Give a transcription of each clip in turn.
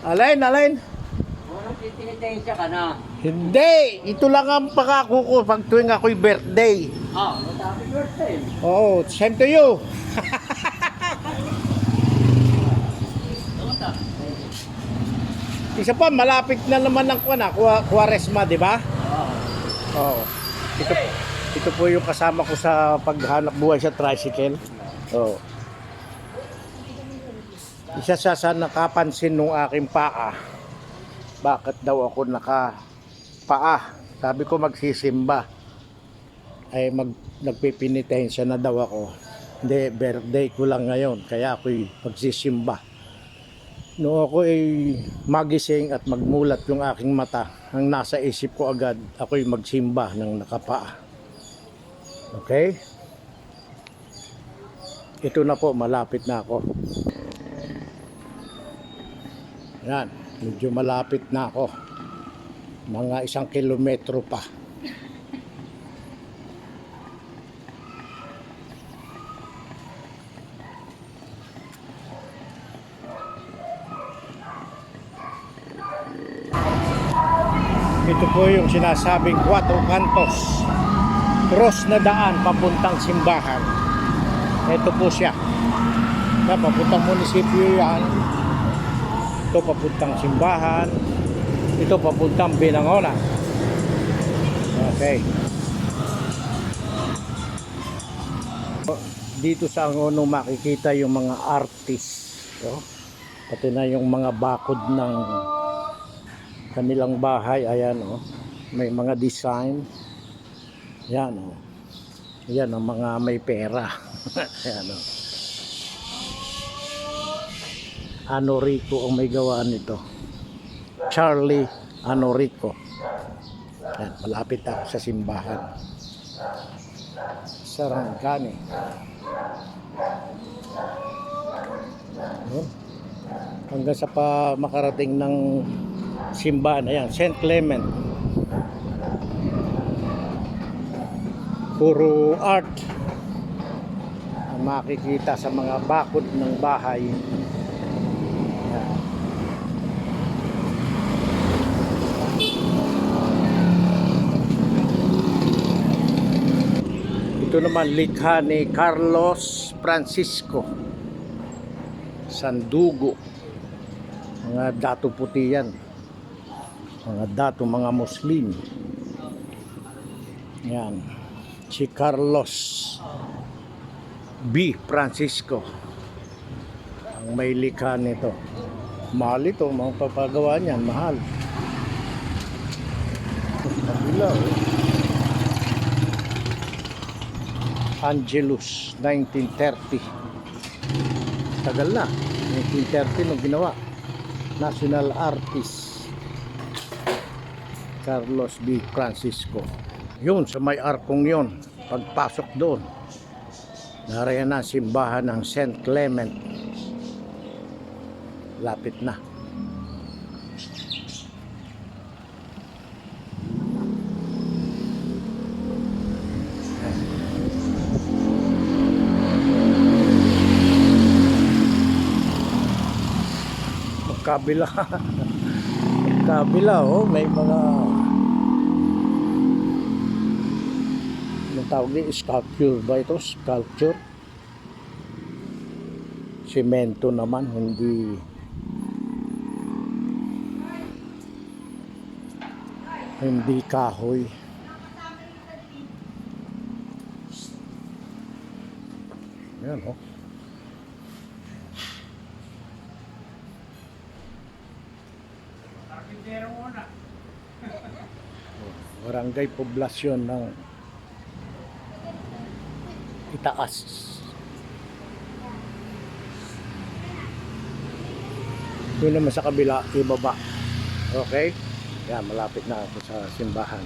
Alain, Alain. Walang titinitensya ka na. Hindi, ito lang ang pangako ko pag tuwing ako'y birthday. Ah, happy birthday. Oo, same to you. Isa pa, malapit na naman ng kuwan ah, Kwa- Kwaresma, di ba? Ah, Oo. Ito, ito po yung kasama ko sa paghanap buhay sa tricycle. Oo. Isa sa sa nakapansin nung aking paa. Bakit daw ako naka paa? Sabi ko magsisimba. Ay mag nagpipinitensya na daw ako. Hindi, birthday ko lang ngayon. Kaya ako'y magsisimba. Noong ako ay magising at magmulat yung aking mata, ang nasa isip ko agad, ako'y magsimba ng nakapaa. Okay? Ito na po, malapit na ako. Yan, medyo malapit na ako. Mga isang kilometro pa. Ito po yung sinasabing Cuatro Cantos. Cross na daan papuntang simbahan. Ito po siya. Na papuntang munisipyo yan. Ito papuntang simbahan. Ito papuntang Binangona. Okay. Dito sa Angono makikita yung mga artist. No? Pati na yung mga bakod ng kanilang bahay ayan oh may mga design yan oh yan ang mga may pera ayan oh Anorico ang may gawa nito. Charlie Anorico yan malapit ako sa simbahan. Sarangani oh. hanggang sa pa makarating ng simbahan. Ayan St. Clement. Puro art ang makikita sa mga bakod ng bahay ito naman likha ni Carlos Francisco Sandugo mga dato puti yan mga dato mga Muslim. Yan. Si Carlos B. Francisco ang may likha nito. Mahal ito, mga papagawa niyan, mahal. Kabila, oh. Angelus, 1930. Tagal na. 1930 nung ginawa. National Artist. Carlos B. Francisco. Yun, sa may arkong yun, pagpasok doon, narayan na simbahan ng St. Clement. Lapit na. Magkabila. Magkabila, oh, may mga Anong tawag din? Sculpture ba ito? Sculpture? Semento naman, hindi hindi kahoy. Yan, oh. Barangay Poblasyon ng itaas. Doon naman sa kabila, ibaba. Okay? Yan, malapit na ako sa simbahan.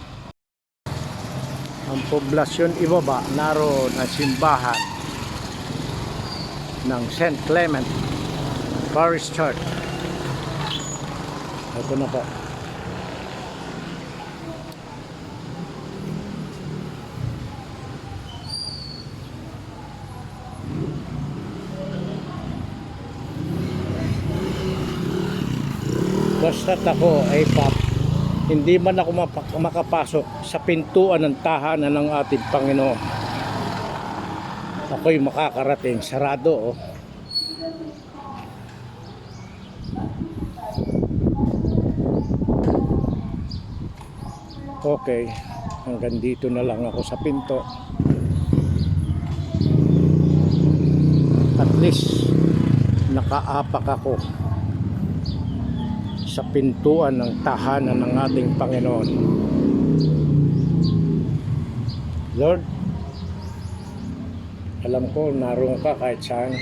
Ang poblasyon ibaba, naroon ang simbahan ng St. Clement Parish Church. Ito na po. Basta't ako ay pap, hindi man ako makapasok sa pintuan ng tahanan ng ating Panginoon. Ako'y makakarating, sarado oh. Okay, hanggang dito na lang ako sa pinto. At least, nakaapak ako sa pintuan ng tahanan ng ating Panginoon. Lord, alam ko naroon ka kahit saan.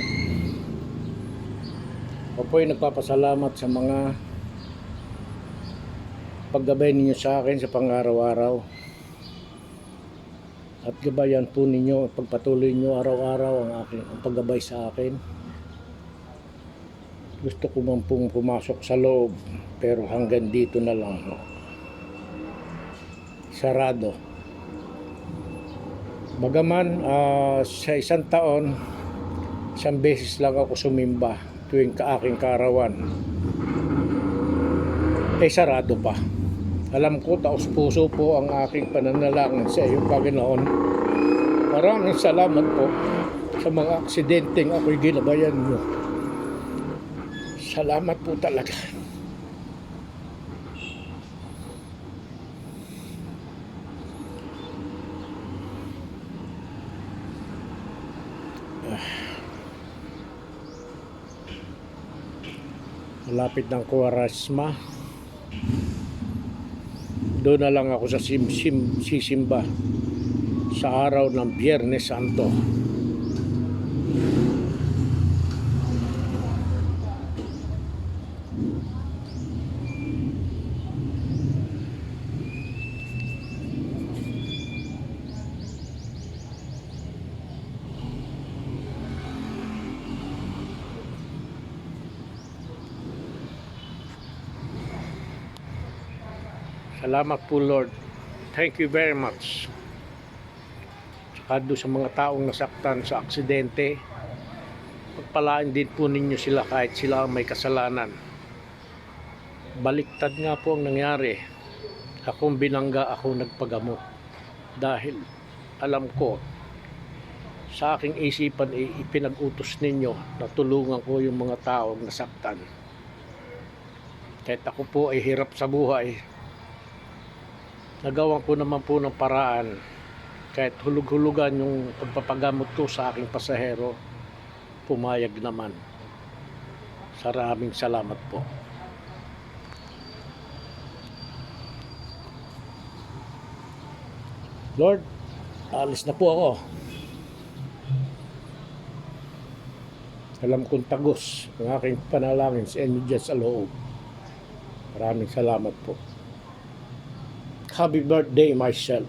Ako po'y nagpapasalamat sa mga paggabay ninyo sa akin sa pang-araw-araw. At gabayan po ninyo, pagpatuloy ninyo araw-araw ang, aking, ang paggabay sa akin. Gusto ko man pong pumasok sa loob, pero hanggang dito na lang. Sarado. Bagaman ah, sa isang taon, isang beses lang ako sumimba tuwing kaaking kaarawan. Eh sarado pa. Alam ko, taos puso po ang aking pananalangin sa iyo, Panginoon. Maraming salamat po sa mga aksidenteng ako'y ginabayan niyo. Salamat po talaga. Malapit ng Kuwarasma. Doon na lang ako sa sim-sim sisimba sa araw ng Biyernes Santo. Salamat po Lord. Thank you very much. Saka doon sa mga taong nasaktan sa aksidente, pagpalaan din po ninyo sila kahit sila ang may kasalanan. Baliktad nga po ang nangyari. Akong binangga, ako nagpagamot. Dahil alam ko, sa aking isipan ay ipinag-utos ninyo na tulungan ko yung mga taong nasaktan. Kahit ako po ay hirap sa buhay, nagawan ko naman po ng paraan kahit hulug-hulugan yung pagpapagamot ko sa aking pasahero pumayag naman. Saraming salamat po. Lord alis na po ako. Alam kong tagos ang aking panalangin sa inyo dyan sa loob. Maraming salamat po Happy birthday, myself.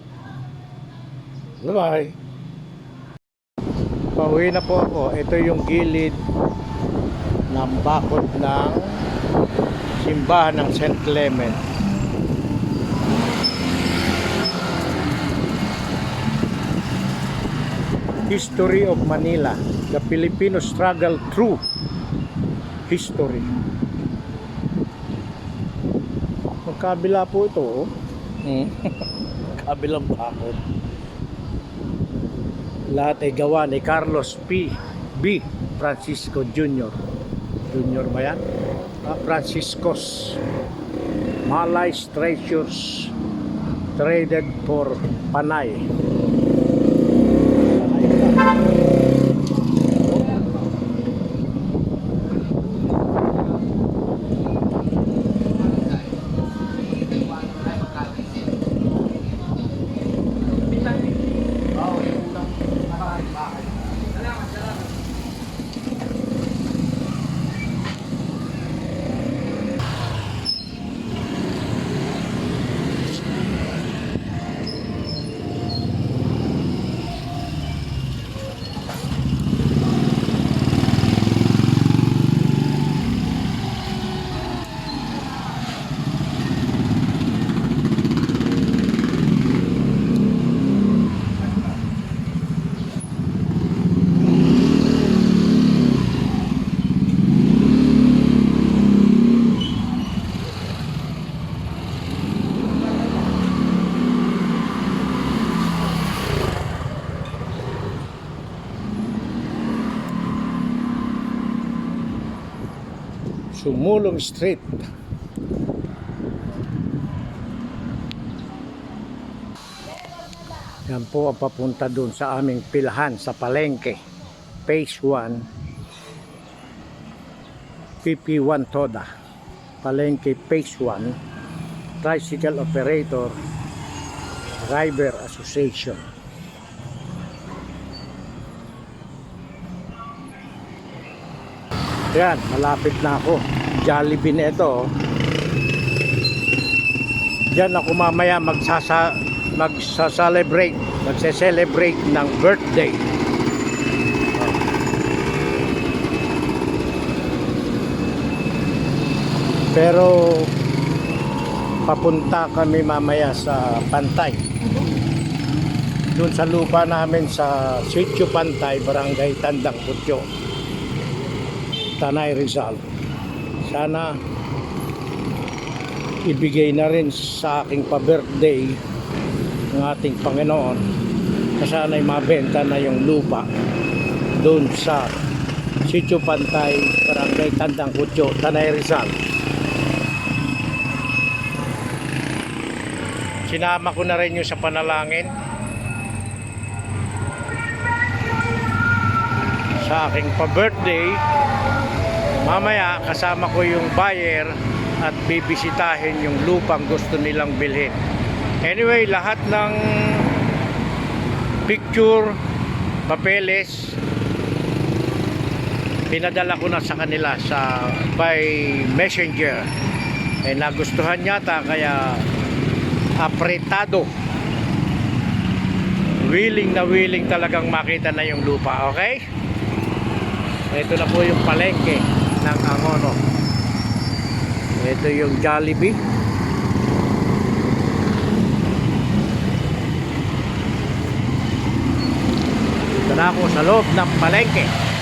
Bye-bye. Pauwi na po ako. Ito yung gilid ng bakod ng simbahan ng St. Clement. History of Manila. The Filipino struggle through history. Magkabila po ito, oh. Mm. Kabilang bakod. Lahat ay gawa ni Carlos P. B. Francisco Jr. Jr. ba yan? Ah, Franciscos. Malay's treasures traded for. Panay Mulong Street. Yan po ang papunta doon sa aming pilahan sa Palengke. Phase 1. PP1 Toda. Palengke Phase 1. Tricycle Operator Driver Association. Yan, malapit na ako. Jollibee na ito. oh. Diyan ako mamaya magsasa magsa-celebrate, magse-celebrate ng birthday. Pero papunta kami mamaya sa Pantay. Doon sa lupa namin sa Sitio Pantay, Barangay Tandang Putyo. Tanay Rizal. Sana ibigay na rin sa aking pa-birthday ng ating Panginoon na sana'y mabenta na yung lupa doon sa Sitio Pantay, Barangay Tandang Kutyo, Tanay Rizal. Sinama ko na rin yung sa panalangin sa aking pa-birthday Mamaya kasama ko yung buyer at bibisitahin yung lupang gusto nilang bilhin. Anyway, lahat ng picture, papeles, pinadala ko na sa kanila sa by messenger. Eh nagustuhan yata kaya apretado. Willing na willing talagang makita na yung lupa, okay? Ito na po yung palengke ng Angono. Ito yung Jollibee. Ito na ako sa loob ng palengke.